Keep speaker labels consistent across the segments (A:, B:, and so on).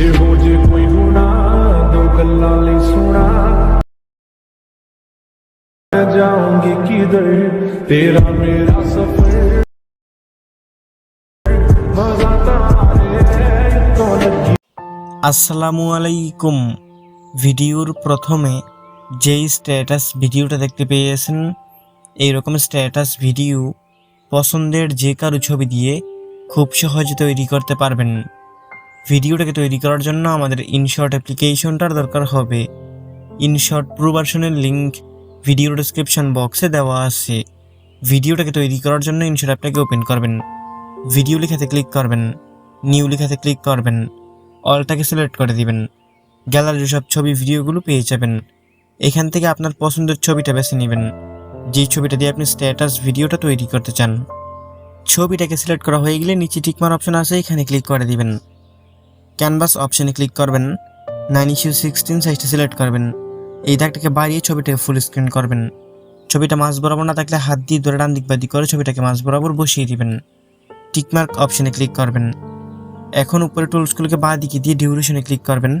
A: ਜੇ ਹੋ ਜੇ ਕੋਈ ਗੁਨਾ
B: আসসালামু আলাইকুম। ভিডিওর প্রথমে যেই স্ট্যাটাস ভিডিওটা দেখতে পেয়েছেন, এইরকম স্ট্যাটাস ভিডিও পছন্দের যে কারও ছবি দিয়ে খুব সহজে তৈরি করতে পারবেন। ভিডিওটাকে তৈরি করার জন্য আমাদের ইনশর্ট অ্যাপ্লিকেশনটার দরকার হবে। ইনশর্ট প্রো ভার্সনের লিঙ্ক ভিডিও ডিসক্রিপশন বক্সে দেওয়া আছে। ভিডিওটাকে তৈরি করার জন্য ইনশর্ট অ্যাপটাকে ওপেন করবেন। ভিডিও লেখাতে ক্লিক করবেন। নিউ লেখাতে ক্লিক করবেন। অলটাকে সিলেক্ট করে দিবেন। গ্যালারির সব ছবি ভিডিওগুলো পেয়ে যাবেন। এখান থেকে আপনার পছন্দের ছবিটা বেছে নেবেন। যেই ছবিটা দিয়ে আপনি স্ট্যাটাস ভিডিওটা তৈরি করতে চান। ছবিটাকে সিলেক্ট করা হয়ে গেলে নিচে টিকমার অপশন আছে, এখানে ক্লিক করে দিবেন। ক্যানভাস অপশনে ক্লিক করবেন নাইন ইস্যু সিক্সটিন সাইজটা সিলেক্ট করবেন। এই দাগটাকে বাড়িয়ে ছবিটাকে ফুল স্ক্রিন করবেন। ছবিটা মাছ বরাবর না থাকলে হাত দিয়ে ধরে ডান দিক বাদি করে ছবিটাকে মাছ বরাবর বসিয়ে দিবেন। টিকমার্ক অপশনে ক্লিক করবেন। এখন উপরে টুলসগুলোকে বাঁ দিকে দিয়ে ডিউরেশনে ক্লিক করবেন।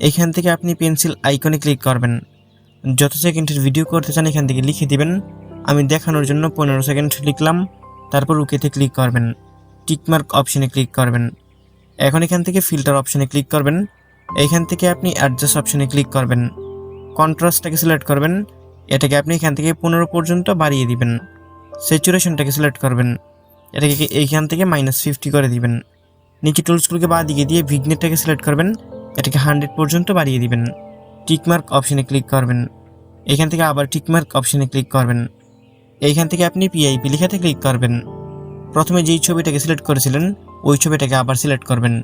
B: এখান থেকে আপনি পেন্সিল আইকনে ক্লিক করবেন। যত সেকেন্ডের ভিডিও করতে চান এখান থেকে লিখে দিবেন, আমি দেখানোর জন্য পনেরো সেকেন্ড লিখলাম, তারপর উকেতে ক্লিক করবেন। টিকমার্ক অপশনে ক্লিক করবেন। এখন এখান থেকে ফিল্টার অপশনে ক্লিক করবেন। এইখান থেকে আপনি অ্যাডজাস্ট অপশনে ক্লিক করবেন। কন্ট্রাস্টটাকে সিলেক্ট করবেন। এটাকে আপনি এখান থেকে পনেরো পর্যন্ত বাড়িয়ে দিবেন। স্যাচুরেশনটাকে সিলেক্ট করবেন। এটাকে এইখান থেকে মাইনাস ফিফটি করে দিবেন। নিচে টুলসগুলোকে বাঁ দিকে দিয়ে ভিগনেটটাকে সিলেক্ট করবেন। এটাকে হান্ড্রেড পর্যন্ত বাড়িয়ে দিবেন। টিকমার্ক অপশনে ক্লিক করবেন। এখান থেকে আবার টিকমার্ক অপশনে ক্লিক করবেন। এইখান থেকে আপনি পিআইপি লেখাতে ক্লিক করবেন। প্রথমে যেই ছবিটাকে সিলেক্ট করেছিলেন, ওই ছবিটাকে আবার সিলেক্ট করবেন।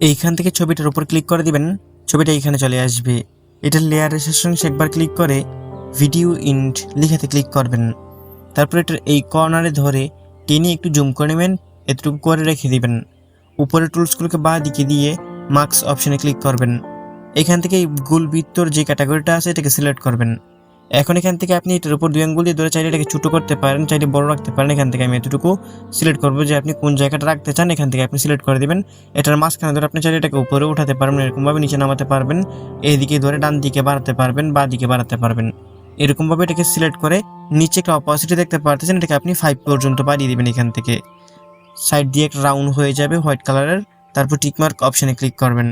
B: এইখান থেকে ছবিটার উপর ক্লিক করে দিবেন, ছবিটা এখানে চলে আসবে। এটার লেয়ারের শেষে একবার ক্লিক করে ভিডিও ইন্ট লেখাতে ক্লিক করবেন। তারপর এটার এই কর্নারে ধরে টেনে একটু জুম করে নেবেন, এতটুকু করে রেখে দিবেন। উপরের টুলসগুলোকে বাঁ দিকে দিয়ে মার্কস অপশনে ক্লিক করবেন। এখান থেকে এই গোল বৃত্তর যে ক্যাটাগরিটা আছে, এটাকে সিলেক্ট করবেন। এখন এখান থেকে আপনি এটার উপর দুই আঙ্গুল দিয়ে ধরে চাইলে এটাকে ছোটো করতে পারেন, চাইলে বড় রাখতে পারেন। এখান থেকে আমি এতটুকু সিলেক্ট করব যে আপনি কোন জায়গাটা রাখতে চান, এখান থেকে আপনি সিলেক্ট করে দেবেন। এটার মাঝখানে ধরে আপনি চাইলে এটাকে উপরে উঠাতে পারবেন, এরকমভাবে নিচে নামাতে পারবেন। এইদিকে ধরে ডান দিকে বাড়াতে পারবেন, বা দিকে বাড়াতে পারবেন। এরকমভাবে এটাকে সিলেক্ট করে নিচে একটা অপোজিটে দেখতে পারতেছেন, এটাকে আপনি ফাইভ পর্যন্ত বাড়িয়ে দিবেন এখান থেকে। সাইড দিয়ে একটা রাউন্ড হয়ে যাবে হোয়াইট কালারের তারপর টিকমার্ক অপশানে ক্লিক করবেন।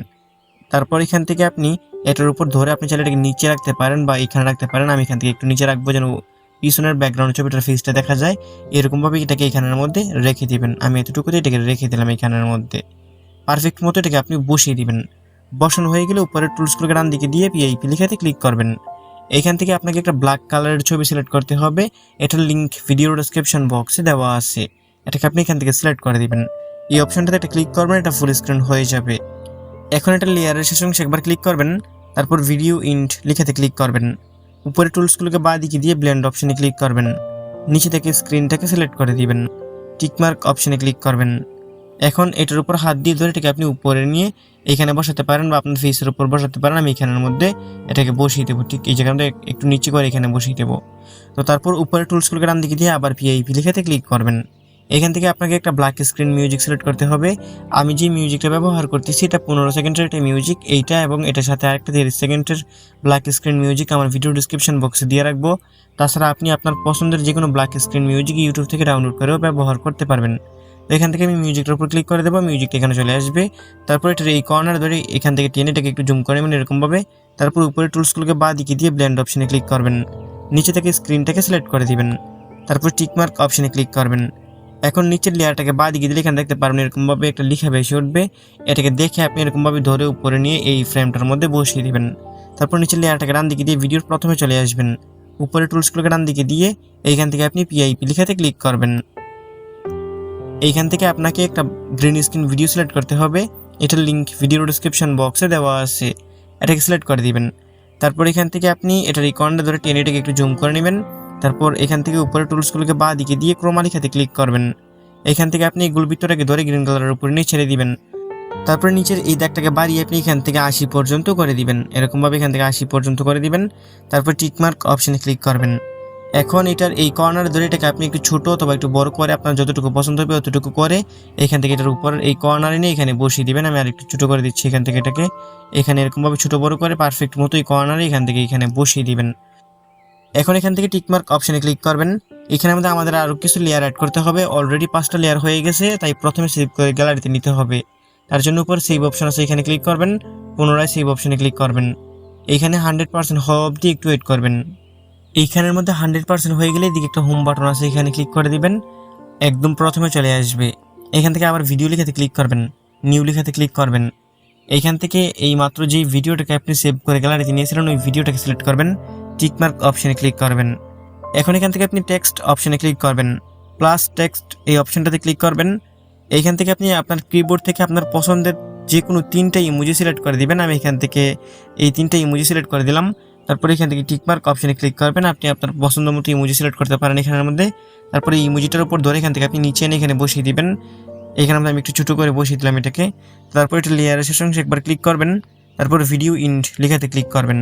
B: তারপর এখান থেকে আপনি এটার উপর ধরে আপনি চাইলে এটাকে নিচে রাখতে পারেন বা এখানে রাখতে পারেন। আমি এখান থেকে একটু নিচে রাখব যেন পিছনের ব্যাকগ্রাউন্ড ছবিটার ফেসটা দেখা যায়। এরকমভাবে এটাকে এখানের মধ্যে রেখে দিবেন। আমি এতটুকুতে এটাকে রেখে দিলাম এখানের মধ্যে। পারফেক্ট মতো এটাকে আপনি বসিয়ে দিবেন। বসানো হয়ে গেলে উপরের টুলসগুলোকে ডান দিকে দিয়ে পিআইপি লেখাতে ক্লিক করবেন। এখান থেকে আপনাকে একটা ব্ল্যাক কালারের ছবি সিলেক্ট করতে হবে। এটার লিঙ্ক ভিডিও ডেসক্রিপশন বক্সে দেওয়া আছে। এটাকে আপনি এখান থেকে সিলেক্ট করে দিবেন। এই অপশনটাতে একটা ক্লিক করবেন, এটা ফুল স্ক্রিন হয়ে যাবে। এখন এটা লেয়ারের শেষ অংশে একবার ক্লিক করবেন, তারপর ভিডিও ইন্ট লিখাতে ক্লিক করবেন। উপরে টুলসগুলোকে বাঁ দিকে দিয়ে ব্লেন্ড অপশনে ক্লিক করবেন। নিচে থেকে স্ক্রিনটাকে সিলেক্ট করে দিবেন। টিকমার্ক অপশনে ক্লিক করবেন। এখন এটার উপর হাত দিয়ে ধরে এটাকে আপনি উপরে নিয়ে এখানে বসাতে পারেন বা আপনার ফেসের উপর বসাতে পারেন। আমি এখানের মধ্যে এটাকে বসিয়ে দেবো। ঠিক এই জায়গাটা একটু নিচে করে এখানে বসিয়ে দেবো। তো তারপর উপরে টুলসগুলোকে ডান দিকে দিয়ে আবার পিআইপি লিখাতে ক্লিক করবেন। এখান থেকে আপনাকে একটা ব্ল্যাক স্ক্রিন মিউজিক সিলেক্ট করতে হবে। আমি যে মিউজিকটা ব্যবহার করতেছি, এটা পনেরো সেকেন্ডের একটা মিউজিক এইটা এবং এটার সাথে আরেকটা তিরিশ সেকেন্ডের ব্ল্যাক স্ক্রিন মিউজিক আমার ভিডিও ডিসক্রিপশন বক্সে দিয়ে রাখব। তাছাড়া আপনি আপনার পছন্দের যে কোনো ব্ল্যাক স্ক্রিন মিউজিক ইউটিউব থেকে ডাউনলোড করেও ব্যবহার করতে পারবেন। এখান থেকে আমি মিউজিকটার উপর ক্লিক করে দেবো মিউজিকটা এখানে চলে আসবে। তারপর এটার এই কর্নার ধরে এখান থেকে টেনে এটাকে একটু জুম করে নেবেন এরকমভাবে, তারপর উপরে টুলসগুলোকে বা দিকে দিয়ে ব্ল্যান্ড অপশনে ক্লিক করবেন। নিচে থেকে স্ক্রিনটাকে সিলেক্ট করে দিবেন। তারপর টিকমার্ক অপশনে ক্লিক করবেন। এখন নিচের লেয়ারটাকে বা দিকে দিলে এখানে দেখতে পারবেন এরকমভাবে একটা লিখা বেশি উঠবে। এটাকে দেখে আপনি এরকমভাবে ধরে উপরে নিয়ে এই ফ্রেমটার মধ্যে বসিয়ে দিবেন। তারপর নিচের লেয়ারটাকে ডান দিকে দিয়ে ভিডিওর প্রথমে চলে আসবেন। উপরে টুলসগুলোকে ডান দিকে দিয়ে এইখান থেকে আপনি পিআইপি লিখাতে ক্লিক করবেন। এইখান থেকে আপনাকে একটা গ্রিন স্ক্রিন ভিডিও সিলেক্ট করতে হবে। এটার লিঙ্ক ভিডিও ডিসক্রিপশন বক্সে দেওয়া আছে। এটাকে সিলেক্ট করে দিবেন। তারপর এখান থেকে আপনি এটার এই কর্নার ধরে টেনে এটাকে একটু জুম করে নেবেন। তারপর এখান থেকে উপরে টুলসগুলোকে বা দিকে দিয়ে ক্রোমা লিখাতে ক্লিক করবেন। এখান থেকে আপনি এই গুলবৃত্তটাকে ধরে গ্রিন কালারের উপরে নিয়ে ছেড়ে দিবেন। তারপরে নিচের এই দাগটাকে বাড়িয়ে আপনি এখান থেকে আশি পর্যন্ত করে দিবেন। এরকমভাবে এখান থেকে আশি পর্যন্ত করে দিবেন। তারপর টিকমার্ক অপশানে ক্লিক করবেন। এখন এটার এই কর্নার ধরে এটাকে আপনি একটু ছোট অথবা একটু বড় করে আপনার যতটুকু পছন্দ হবে অতটুকু করে এখান থেকে এটার উপর এই কর্নারে নিয়ে এখানে বসিয়ে দিবেন। আমি আর একটু ছোট করে দিচ্ছি এখান থেকে এটাকে। এখানে এরকমভাবে ছোট বড় করে পারফেক্ট মতো এই কর্নারে এখান থেকে এখানে বসিয়ে দিবেন। এখন এখান থেকে টিকমার্ক অপশানে ক্লিক করবেন। এখানে মধ্যে আমাদের আরও কিছু লেয়ার অ্যাড করতে হবে। অলরেডি পাঁচটা লেয়ার হয়ে গেছে, তাই প্রথমে সেভ করে গ্যালারিতে নিতে হবে। তার জন্য উপর সেভ অপশন আছে, এখানে ক্লিক করবেন। পুনরায় সেভ অপশানে ক্লিক করবেন। এখানে হান্ড্রেড পার্সেন্ট হওয়া অবধি একটু ওয়েট করবেন। এইখানের মধ্যে হান্ড্রেড পার্সেন্ট হয়ে গেলে এদিকে একটা হোম বাটন আছে, এখানে ক্লিক করে দিবেন। একদম প্রথমে চলে আসবে। এখান থেকে আবার ভিডিও লেখাতে ক্লিক করবেন। নিউ লেখাতে ক্লিক করবেন। এইখান থেকে এই মাত্র যেই ভিডিওটাকে আপনি সেভ করে গ্যালারিতে নিয়েছিলেন, ওই ভিডিওটাকে সিলেক্ট করবেন। টিকমার্ক অপশনে ক্লিক করবেন। এখন এখান থেকে আপনি টেক্সট অপশনে ক্লিক করবেন। প্লাস টেক্সট এই অপশনটাতে ক্লিক করবেন। এইখান থেকে আপনি আপনার কিবোর্ড থেকে আপনার পছন্দের যে কোনো তিনটা ইমোজি সিলেক্ট করে দিবেন। আমি এখান থেকে এই তিনটা ইমোজি সিলেক্ট করে দিলাম। তারপরে এখান থেকে টিকমার্ক অপশনে ক্লিক করবেন। আপনি আপনার পছন্দ মতো ইমোজি সিলেক্ট করতে পারেন এখানের মধ্যে। তারপরে ইমোজিটার উপর ধরে এখান থেকে আপনি নিচে এনে এখানে বসিয়ে দিবেন। এখানে আমি একটু ছোটো করে বসিয়ে দিলাম এটাকে। তারপর এটা লেয়ারের শেষ অংশে একবার ক্লিক করবেন। তারপর ভিডিও ইন্ড লেখাতে ক্লিক করবেন।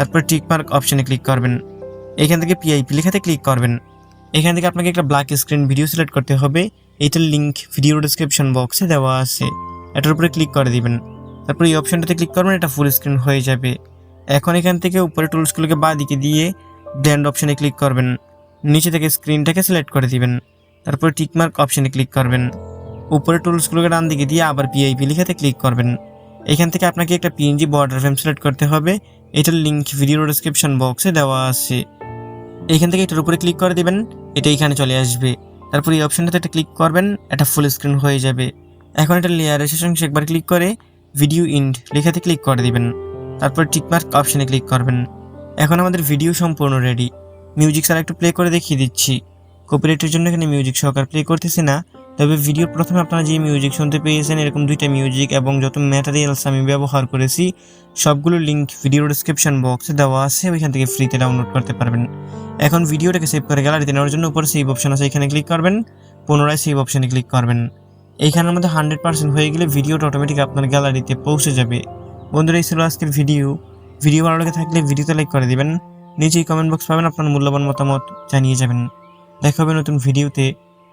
B: তারপর টিকমার্ক অপশনে ক্লিক করবেন। এখান থেকে পিআইপি লেখাতে ক্লিক করবেন। এখান থেকে আপনাকে একটা ব্ল্যাক স্ক্রিন ভিডিও সিলেক্ট করতে হবে। এইটার লিঙ্ক ভিডিও ডিসক্রিপশন বক্সে দেওয়া আছে। এটার উপরে ক্লিক করে দিবেন। তারপর এই অপশনটাতে ক্লিক করবেন, এটা ফুল স্ক্রিন হয়ে যাবে। এখন এখান থেকে উপরে টুলসগুলোকে বাঁ দিকে দিয়ে ব্ল্যান্ড অপশনে ক্লিক করবেন। নিচে থেকে স্ক্রিনটাকে সিলেক্ট করে দিবেন। তারপর টিকমার্ক অপশনে ক্লিক করবেন। উপরে টুলসগুলোকে ডান দিকে দিয়ে আবার পিআইপি লেখাতে ক্লিক করবেন। এখান থেকে আপনাকে একটা পিএনজি বর্ডার ফ্রেম সিলেক্ট করতে হবে। এটার লিঙ্ক ভিডিও ডিসক্রিপশন বক্সে দেওয়া আছে। এখান থেকে এটার উপরে ক্লিক করে দেবেন, এটা এখানে চলে আসবে। তারপর এই অপশনটাতে একটা ক্লিক করবেন, এটা ফুল স্ক্রিন হয়ে যাবে। এখন এটা লেয়ারের শেষ অংশে একবার ক্লিক করে ভিডিও ইন্ড লেখাতে ক্লিক করে দিবেন। তারপর টিকমার্ক অপশনে ক্লিক করবেন। এখন আমাদের ভিডিও সম্পূর্ণ রেডি মিউজিক ছাড়া একটু প্লে করে দেখিয়ে দিচ্ছি। কপিরাইটের জন্য এখানে মিউজিক সহকার প্লে করতেছি না। তবে ভিডিওর প্রথমে আপনারা যে মিউজিক শুনতে পেয়েছেন, এরকম দুইটা মিউজিক এবং যত ম্যাটেরিয়ালস আমি ব্যবহার করেছি, সবগুলো লিঙ্ক ভিডিও ডিসক্রিপশন বক্সে দেওয়া আছে, ওইখান থেকে ফ্রিতে ডাউনলোড করতে পারবেন। এখন ভিডিওটাকে সেভ করে গ্যালারিতে নেওয়ার জন্য উপরে সেভ অপশন আছে, এখানে ক্লিক করবেন, পুনরায় সেভ অপশনে ক্লিক করবেন। এইখানের মধ্যে হান্ড্রেড পার্সেন্ট হয়ে গেলে ভিডিওটা অটোমেটিক আপনার গ্যালারিতে পৌঁছে যাবে। বন্ধুরা, এই ছিল আজকের ভিডিও ভিডিও ভালো লেগে থাকলে ভিডিওতে লাইক করে দেবেন। নিচেই কমেন্ট বক্স পাবেন, আপনার মূল্যবান মতামত জানিয়ে যাবেন। দেখা হবে নতুন ভিডিওতে